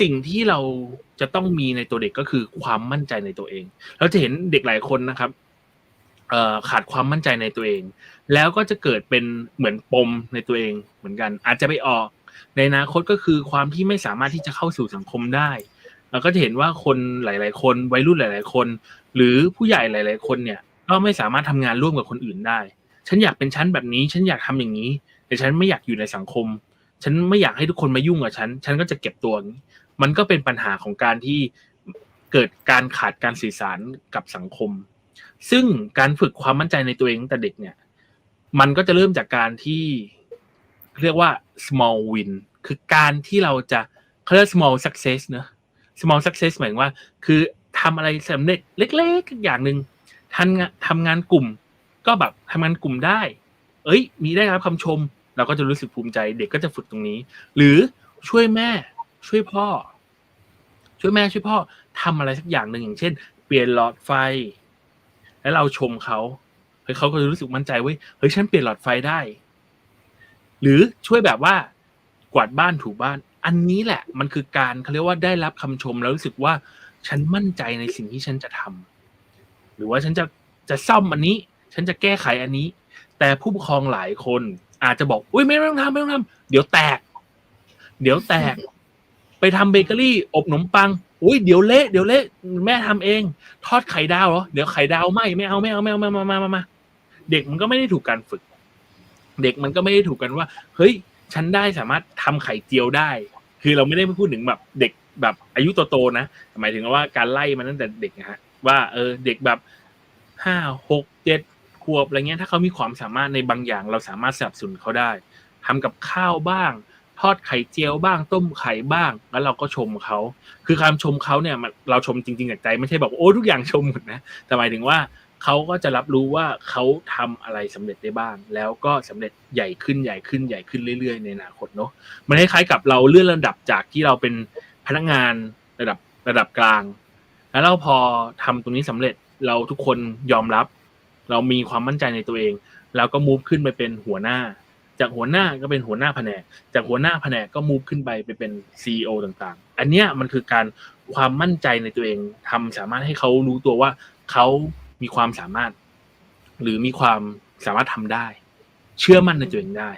สิ่งที่เราจะต้องมีในตัวเด็กก็คือความมั่นใจในตัวเอง เราจะเห็นเด็กหลายคนนะครับขาดความมั่นใจในตัวเอง แล้วก็จะเกิดเป็นเหมือนปมในตัวเองเหมือนกัน อาจจะไปออก ในอนาคตก็คือความที่ไม่สามารถที่จะเข้าสู่สังคมได้เราก็จะเห็นว่าคนหลาย ๆ คนวัยรุ่นหลาย ๆ คน หรือผู้ใหญ่หลาย ๆ คนเนี่ย ก็ไม่สามารถทำงานร่วมกับคนอื่นได้ ฉันอยากเป็นฉันแบบนี้ ฉันอยากทำอย่างนี้ แต่ฉันไม่อยากอยู่ในสังคม ฉันไม่อยากให้ทุกคนมายุ่งกับฉัน ฉันก็จะเก็บตัวอย่างนี้มันก็เป็นปัญหาของการที่เกิดการขาดการสื่อสารกับสังคม ซึ่งการฝึกความมั่นใจในตัวเองตั้งแต่เด็กเนี่ย มันก็จะเริ่มจากการที่เรียกว่า small win คือการที่เราจะเขาเรียก small success เนอะ small success หมายว่า คือทำอะไรสำเร็จเล็กๆอย่างหนึ่งทำงานทำงานกลุ่ม ก็แบบทำงานกลุ่มได้ เอ้ย มีได้รับคำชม เราก็จะรู้สึกภูมิใจ เด็กก็จะฝึกตรงนี้ หรือช่วยแม่ช่วยพ่อ ช่วยแม่ช่วยพ่อทำอะไรสักอย่างหนึ่งอย่างเช่น เปลี่ยนหลอดไฟ แล้วเราชมเขาเฮ้ยเขาก็จะรู้สึกมั่นใจเว้ยเฮ้ยฉันเปลี่ยนหลอดไฟได้ หรือช่วยแบบว่ากวาดบ้านถูบ้าน อันนี้แหละ มันคือการเขาเรียกว่าได้รับคำชมแล้วรู้สึกว่าฉันมั่นใจในสิ่งที่ฉันจะทำหรือว่าฉันจะจะซ่อมอันนี้ ฉันจะแก้ไขอันนี้ แต่ผู้ปกครองหลายคน อาจจะบอกอุ้ยไม่ต้องทำไม่ต้องทำเดี๋ยวแตก เดี๋ยวแตก ไปทำเบเกอรี่ อบขนมปัง อุ้ยเดี๋ยวเละเดี๋ยวเละแม่ทำเอง ทอดไข่ดาวเหรอเดี๋ยวไข่ดาวไหมไม่เอาไม่เอาไม่เอามามามามามาเด็กมันก็ไม่ได้ถูกการฝึก เด็กมันก็ไม่ได้ถูกกันว่า เฮ้ย ฉันได้สามารถทำไข่เจียวได้ คือเราไม่ได้พูดถึงแบบเด็กแบบอายุโตๆนะหมายถึงว่าการไล่มันตั้งแต่เด็กนะฮะว่าเออเด็กแบบห้าหกเจ็ด วบอะไรเงี้ยถ้าเขามีความสามารถในบางอย่าง เราสามารถสนับสนุนเขาได้ทำกับข้าวบ้าง ทอดไข่เจียวบ้าง ต้มไข่บ้าง แล้วเราก็ชมเขา คือคำชมเขาเนี่ยเราชมจริงๆจากใจไม่ใช่บอกโอ้ทุกอย่างชมหมดนะแต่หมายถึงว่าเขาก็จะรับรู้ว่าเขาทำอะไรสำเร็จได้บ้าง แล้วก็สำเร็จใหญ่ขึ้นใหญ่ขึ้นใหญ่ขึ้นเรื่อยๆ ในอนาคตเนาะมันคล้ายๆกับเราเลื่อนระดับจากที่เราเป็นพนักงานระดับระดับกลาง แล้วเราพอทำตรงนี้สำเร็จเราทุกคนยอมรับ เรามีความมั่นใจในตัวเองแล้วก็มูฟขึ้นไปเป็นหัวหน้า จากหัวหน้าก็เป็นหัวหน้าแผนก จากหัวหน้าแผนกก็มูฟขึ้นไปไปเป็นซีอต่างๆ อันเนี้ยมันคือการความมั่นใจในตัวเองทำสามารถให้เขารู้ตัวว่าเขามีความสามารถ หรือมีความสามารถทำได้ เชื่อมั่นในตัวเองได้